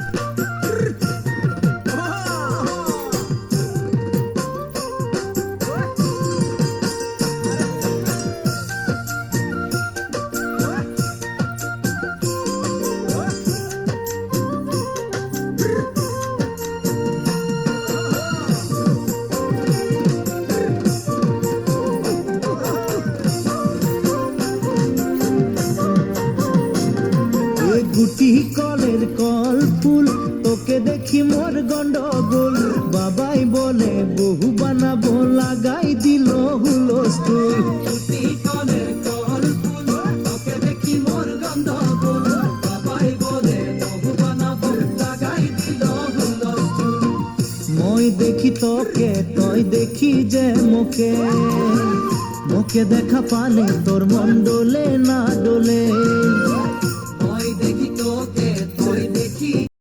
you গুটি কলের call ফুল, তোকে দেখি মোর গন্ডগোল। বাবাই বলে, বহু বানাবো, লাগাই দিল হুলস্থুল মই দেখি তোকে, তই দেখি যে মোকে মোকে দেখা পালে তোর মন ডোলে না ডোলে